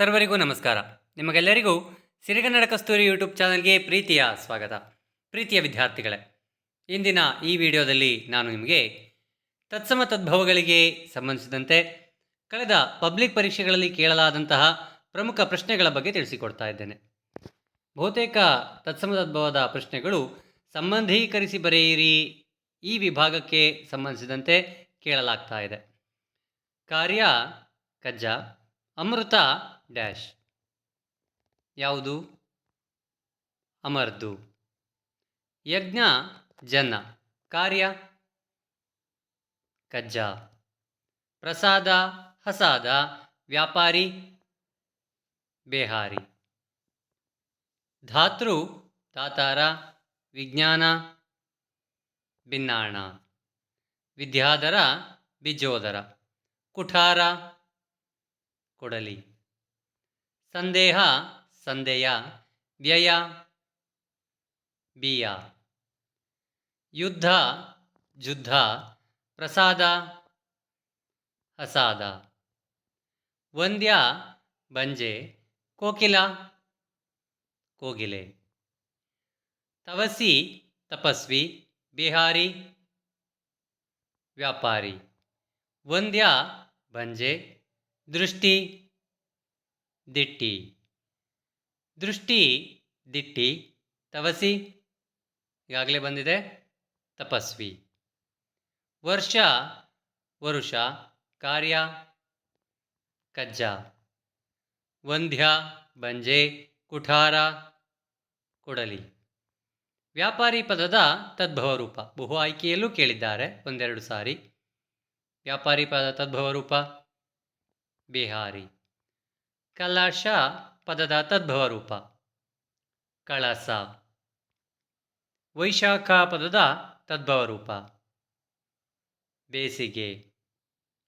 ಸರ್ವರಿಗೂ ನಮಸ್ಕಾರ. ನಿಮಗೆಲ್ಲರಿಗೂ ಸಿರಿಗನ್ನಡ ಕಸ್ತೂರಿ ಯೂಟ್ಯೂಬ್ ಚಾನಲ್ಗೆ ಪ್ರೀತಿಯ ಸ್ವಾಗತ. ಪ್ರೀತಿಯ ವಿದ್ಯಾರ್ಥಿಗಳೇ, ಇಂದಿನ ಈ ವಿಡಿಯೋದಲ್ಲಿ ನಾನು ನಿಮಗೆ ತತ್ಸಮ ತದ್ಭವಗಳಿಗೆ ಸಂಬಂಧಿಸಿದಂತೆ ಕಳೆದ ಪಬ್ಲಿಕ್ ಪರೀಕ್ಷೆಗಳಲ್ಲಿ ಕೇಳಲಾದಂತಹ ಪ್ರಮುಖ ಪ್ರಶ್ನೆಗಳ ಬಗ್ಗೆ ತಿಳಿಸಿಕೊಡ್ತಾ ಇದ್ದೇನೆ. ಬಹುತೇಕ ತತ್ಸಮ ತದ್ಭವದ ಪ್ರಶ್ನೆಗಳು ಸಂಬಂಧೀಕರಿಸಿ ಬರೆಯಿರಿ ಈ ವಿಭಾಗಕ್ಕೆ ಸಂಬಂಧಿಸಿದಂತೆ ಕೇಳಲಾಗ್ತಾ ಇದೆ. ಕಾರ್ಯ ಕಜ್ಜ. ಅಮೃತ ಡ್ಯಾಶ್. ಯಾವುದು? ಅಮರ್ದು. ಯಜ್ಞ, ಜನ. ಕಾರ್ಯ? ಕಜ್ಜ. ಪ್ರಸಾದ, ಹಸಾದ. ವ್ಯಾಪಾರಿ? ಬೇಹಾರಿ. ಧಾತೃ? ತಾತಾರ ವಿಜ್ಞಾನ? ಭಿನ್ನಾಣ. ವಿದ್ಯಾಧರ? ಬಿಜೋದರ. ಕುಠಾರ? ಕೊಡಲಿ. ಸಂದೇಹ, ಸಂದೇಯ, ವ್ಯಯ, ಬಿಯ. ಯುದ್ಧ ಜುದ್ಧ ಪ್ರಸಾದ ಹಸಾದ ವಂದ್ಯ, ಬಂಜೆ, ಕೋಕಿಲ, ಕೋಗಿಲೆ. ತವಸಿ, ತಪಸ್ವಿ, ಬಿಹಾರಿ, ವ್ಯಾಪಾರಿ. ವಂದ್ಯ, ಬಂಜೆ ದೃಷ್ಟಿ ದಿಟ್ಟಿ. ದೃಷ್ಟಿ ದಿಟ್ಟಿ ತವಸಿ ಈಗಾಗಲೇ ಬಂದಿದೆ, ತಪಸ್ವಿ. ವರ್ಷ, ವರುಷ, ಕಾರ್ಯ, ಕಜ್ಜ. ವಂಧ್ಯ ಬಂಜೆ, ಕುಠಾರ, ಕೊಡಲಿ. ವ್ಯಾಪಾರಿ ಪದದ ತದ್ಭವ ರೂಪ ಬಹು ಆಯ್ಕೆಯಲ್ಲೂ ಕೇಳಿದ್ದಾರೆ ಒಂದೆರಡು ಸಾರಿ. ವ್ಯಾಪಾರಿ ಪದ ತದ್ಭವ ರೂಪ ಬಿಹಾರಿ. ಕಲಾಶ ಪದದ ತದ್ಭವ ರೂಪ ಕಳಸ. ವೈಶಾಖ ಪದದ ತದ್ಭವ ರೂಪ ಬೇಸಿಗೆ.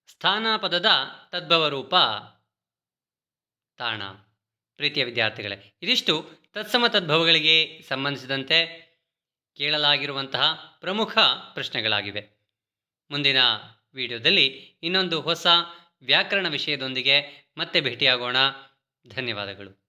ಸ್ಥಾನ ಪದದ ತದ್ಭವ ರೂಪ ತಾಣ. ಪ್ರೀತಿಯ ವಿದ್ಯಾರ್ಥಿಗಳೇ, ಇದಿಷ್ಟು ತತ್ಸಮ ತದ್ಭವಗಳಿಗೆ ಸಂಬಂಧಿಸಿದಂತೆ ಕೇಳಲಾಗಿರುವಂತಹ ಪ್ರಮುಖ ಪ್ರಶ್ನೆಗಳಾಗಿವೆ. ಮುಂದಿನ ವಿಡಿಯೋದಲ್ಲಿ ಇನ್ನೊಂದು ಹೊಸ ವ್ಯಾಕರಣ ವಿಷಯದೊಂದಿಗೆ ಮತ್ತೆ ಭೇಟಿಯಾಗೋಣ. ಧನ್ಯವಾದಗಳು.